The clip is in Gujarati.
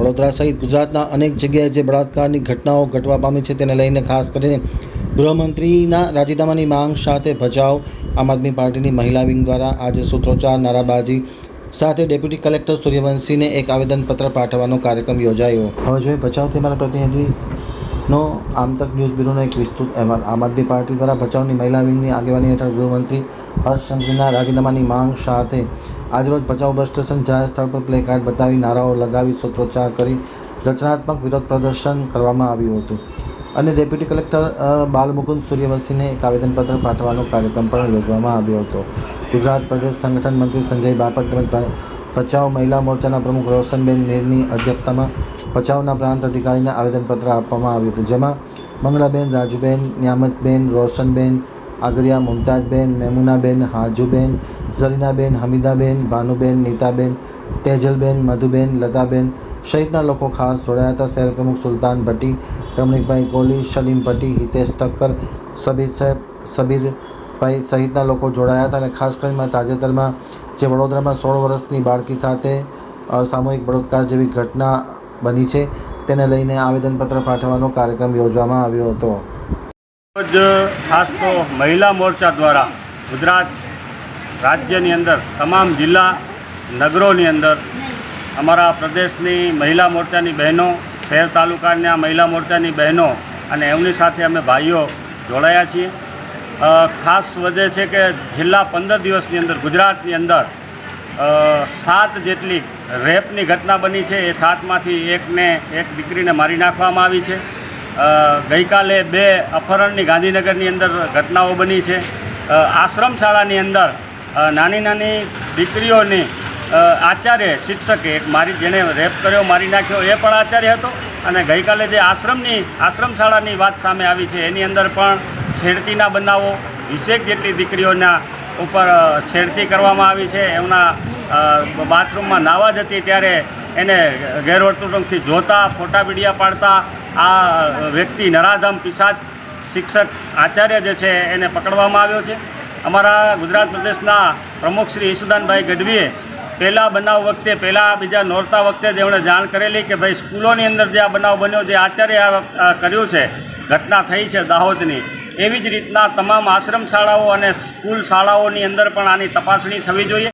વડોદરા સહિત ગુજરાતના અનેક જગ્યાએ જે બળાત્કારની ઘટનાઓ ઘટવા પામી છે તેને લઈને ખાસ કરીને ગૃહમંત્રીના રાજીનામાની માંગ સાથે ભચાઉ આમ આદમી પાર્ટીની મહિલા વિંગ દ્વારા આજે સૂત્રોચ્ચાર, નારાબાજી સાથે ડેપ્યુટી કલેક્ટર સૂર્યવંશીને એક આવેદનપત્ર પાઠવવાનો કાર્યક્રમ યોજાયો. હવે જોઈએ ભચાઉથી અમારા પ્રતિનિધિનો આમતક ન્યૂઝ બ્યુરોનો એક વિસ્તૃત અહેવાલ. આમ આદમી પાર્ટી દ્વારા ભચાઉની મહિલા વિંગની આગેવાની હેઠળ ગૃહમંત્રી હર્ષ રાજીનામાની માંગ સાથે આજરોજ ભચાઉ બસ સ્ટેશન જાહેર સ્થળ પર પ્લે કાર્ડ બતાવી નારાઓ લગાવી સૂત્રોચ્ચાર કરી રચનાત્મક વિરોધ પ્રદર્શન કરવામાં આવ્યું હતું. અને ડેપ્યુટી કલેક્ટર બાલમુકુંદ સૂર્યવંશીને એક આવેદનપત્ર પાઠવવાનો કાર્યક્રમ પણ યોજવામાં આવ્યો હતો. ગુજરાત પ્રદેશ સંગઠન મંત્રી સંજય બાપટ તેમજ ભચાઉ મહિલા મોરચાના પ્રમુખ રોશનબેન મીરની અધ્યક્ષતામાં ભચાઉના પ્રાંત અધિકારીને આવેદનપત્ર આપવામાં આવ્યું હતું. જેમાં મંગળાબેન, રાજુબેન, ન્યામતબેન, રોશનબેન આગરિયા, મુમતાજબેન, મેમુનાબેન, હાજુબેન, ઝરીનાબેન, હમીદાબેન, ભાનુબેન, નીતાબેન, તેજલબેન, મધુબેન, લતાબેન સહિતના લોકો ખાસ જોડાયા હતા. શહેર પ્રમુખ સુલતાન ભટ્ટી, રમણીકભાઈ કોહલી, સલીમ ભટ્ટી, હિતેશ ઠક્કર સબીર સૈયદ સબીરભાઈ સહિતના લોકો જોડાયા હતા અને ખાસ કરીને તાજેતરમાં જે વડોદરામાં સોળ વર્ષની બાળકી સાથે સામૂહિક બળાત્કાર જેવી ઘટના બની છે, તેને લઈને આવેદનપત્ર પાઠવવાનો કાર્યક્રમ યોજવામાં આવ્યો હતો. રોજ ખાસ તો મહિલા મોરચા દ્વારા ગુજરાત રાજ્યની અંદર, તમામ જિલ્લા નગરોની અંદર અમારા પ્રદેશની મહિલા મોરચાની બહેનો, શહેર તાલુકાના મહિલા મોરચાની બહેનો અને એમની સાથે અમે ભાઈઓ જોડાયા છીએ. ખાસ વધે છે કે છેલ્લા પંદર દિવસની અંદર, ગુજરાતની અંદર સાત જેટલી રેપની ઘટના બની છે. એ સાતમાંથી એકને, એક દીકરીને મારી નાખવામાં આવી છે. ગઈકાલે બે અપહરણની ગાંધીનગરની અંદર ઘટનાઓ બની છે. આશ્રમ શાળાની અંદર નાની નાની દીકરીઓની આચાર્ય શિક્ષકે એક મારી જેણે રેપ કર્યો, મારી નાખ્યો, એ પણ આચાર્ય હતો. અને ગઈકાલે જે આશ્રમની આશ્રમ શાળાની વાત સામે આવી છે, એની અંદર પણ છેડતીના બનાવો વીસેક જેટલી દીકરીઓના ઉપર છેડતી કરવામાં આવી છે. એમના બાથરૂમમાં નાવા જતી ત્યારે એને ગેરવર્તણૂકથી જોતા ફોટા વિડીયા પાડતા, આ વ્યક્તિ નરાધમ, પિશાચ શિક્ષક આચાર્ય જે છે એને પકડવામાં આવ્યો છે. અમારા ગુજરાત પ્રદેશના પ્રમુખ શ્રી ઈશુદાનભાઈ ગઢવીએ પહેલાં બનાવ વખતે, પહેલાં બીજા નોરતા વખતે જ એમણે જાણ કરેલી કે ભાઈ, સ્કૂલોની અંદર જે આ બનાવ બન્યો, જે આચાર્ય કર્યું છે, ઘટના થઈ છે દાહોદની, એવી જ રીતના તમામ આશ્રમ શાળાઓ અને સ્કૂલ શાળાઓની અંદર પણ આની તપાસણી થવી જોઈએ.